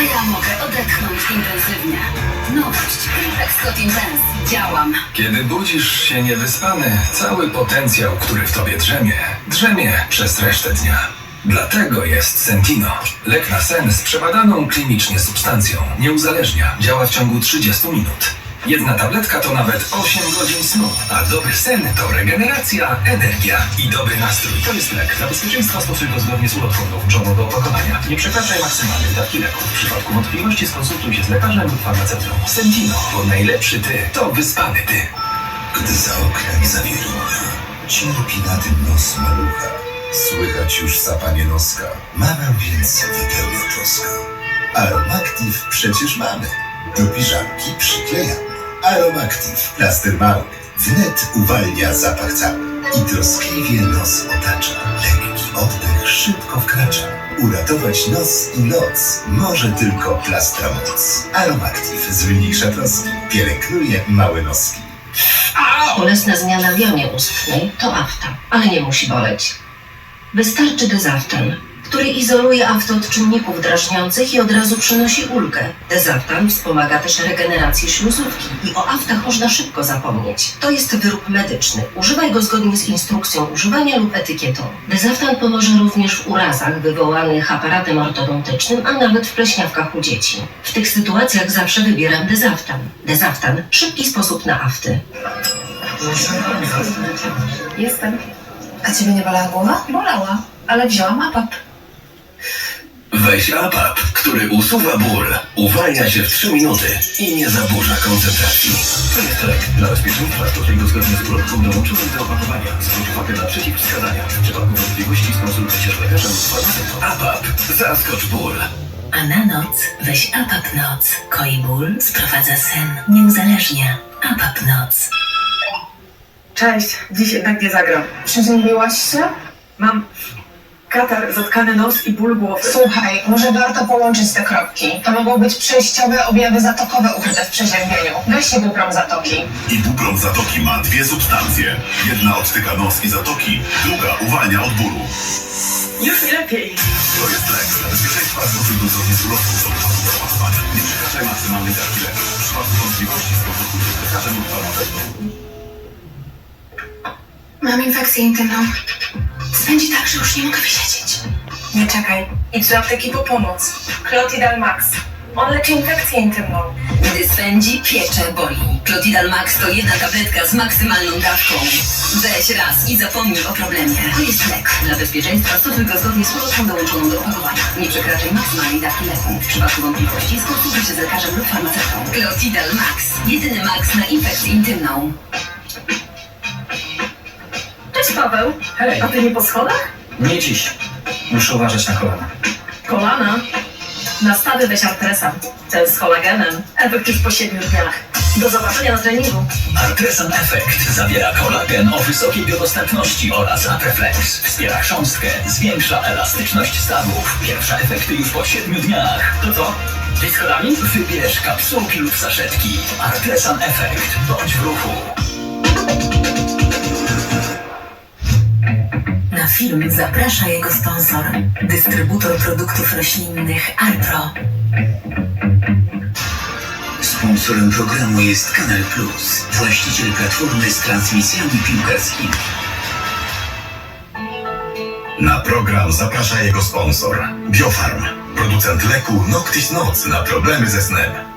a ja mogę odetchnąć intensywnie. Nowość Gripek Scott Intense. Działam. Kiedy budzisz się niewyspany, cały potencjał, który w tobie drzemie, drzemie przez resztę dnia. Dlatego jest Sentino. Lek na sen z przebadaną klinicznie substancją. Nie uzależnia. Działa w ciągu 30 minut. Jedna tabletka to nawet 8 godzin snu, a dobry sen to regeneracja, energia i dobry nastrój. To jest lek. Dla bezpieczeństwa stosuj go zgodnie z ulotką dołączoną do opakowania. Nie przekraczaj maksymalnej dawki leku. W przypadku wątpliwości skonsultuj się z lekarzem lub farmaceutą. Sentino, bo najlepszy ty to wyspany ty. Gdy za oknem zawierucha, cierpi na tym nos malucha. Słychać już sapanie noska, mamę więc wypełnia troska. Aromactive przecież mamy, do piżamki przyklejamy. Aromactive, plaster mały, wnet uwalnia zapach cały i troskliwie nos otacza. Lekki oddech szybko wkracza. Uratować nos i noc może tylko plastra moc. Aromactive zmniejsza troski, pielęgnuje małe noski. Bolesna zmiana w jamie ustnej to afta, ale nie musi boleć. Wystarczy dezaftan, który izoluje aftę od czynników drażniących i od razu przynosi ulgę. Dezaftan wspomaga też regenerację śluzówki i o aftach można szybko zapomnieć. To jest wyrób medyczny. Używaj go zgodnie z instrukcją używania lub etykietą. Dezaftan pomoże również w urazach wywołanych aparatem ortodontycznym, a nawet w pleśniawkach u dzieci. W tych sytuacjach zawsze wybieram dezaftan. Dezaftan szybki sposób na afty. Jestem. A ciebie nie bolała głowa? Bolała, ale wzięłam apap. Weź APAP, który usuwa ból, uwalnia się w 3 minuty i nie zaburza koncentracji. Lek dla bezpieczeństwa, stosuj go zgodnie z ulotką dołączoną do opakowania. Zwróć uwagę na przeciwwskazania. W przypadku wątpliwości skonsultuj się z lekarzem lub farmaceutą. APAP. Zaskocz ból. A na noc weź APAP Noc. Koi ból, sprowadza sen, nie uzależnia. APAP Noc. Cześć, dziś jednak nie zagram. Przeziębiłaś się? Mam katar, zatkany nos i ból głowy. Słuchaj, może warto połączyć te kropki. To mogą być przejściowe objawy zatokowe ukryte w przeziębieniu. Weź się buprom zatoki. Ibuprom zatoki ma dwie substancje. Jedna odtyka nos i zatoki, druga uwalnia od bólu. Już mi lepiej. To jest lek. Bezpieczeństwa stosuj go zgodnie z ulotką do do opakowania. Nie przekraczaj maksymalnej dawki leku. W przypadku wątpliwości skonsultuj się z lekarzem lub farmaceutą. Mam infekcję intymną. Tak, że już nie mogę wysiedzieć. Nie czekaj. Idź do apteki po pomoc. Clotidal Max. On leczy infekcję intymną. Gdy swędzi, piecze, boli. Clotidal Max to jedna tabletka z maksymalną dawką. Weź raz i zapomnij o problemie. To jest lek. Dla bezpieczeństwa stosuj go zgodnie z ulotką dołączoną do opakowania. Nie przekraczaj maksymalnej dawki leku. W przypadku wątpliwości skonsultuj się z lekarzem lub farmaceutą. Clotidal Max. Jedyny Max na infekcję intymną. Cześć Paweł. Hej, A ty nie po schodach? nie dziś. Muszę uważać na kolana. Kolana. Nastawy weź Artresa. Ten z kolagenem. Efekt już po 7 dniach. Do zobaczenia na treningu. Artresan Effect zawiera kolagen o wysokiej biodostępności oraz Atreflex. Wspiera chrząstkę, zwiększa elastyczność stawów. Pierwsze efekty już po 7 dniach. To co? Gdzieś schodami? Wybierz kapsułki lub saszetki. Artresan Effect. Bądź w ruchu. Film zaprasza jego sponsor, dystrybutor produktów roślinnych Alpro. Sponsorem programu jest Kanal Plus, właściciel platformy z transmisjami piłkarskimi. Na program zaprasza jego sponsor. Biofarm. Producent leku Noctis Noc na problemy ze snem.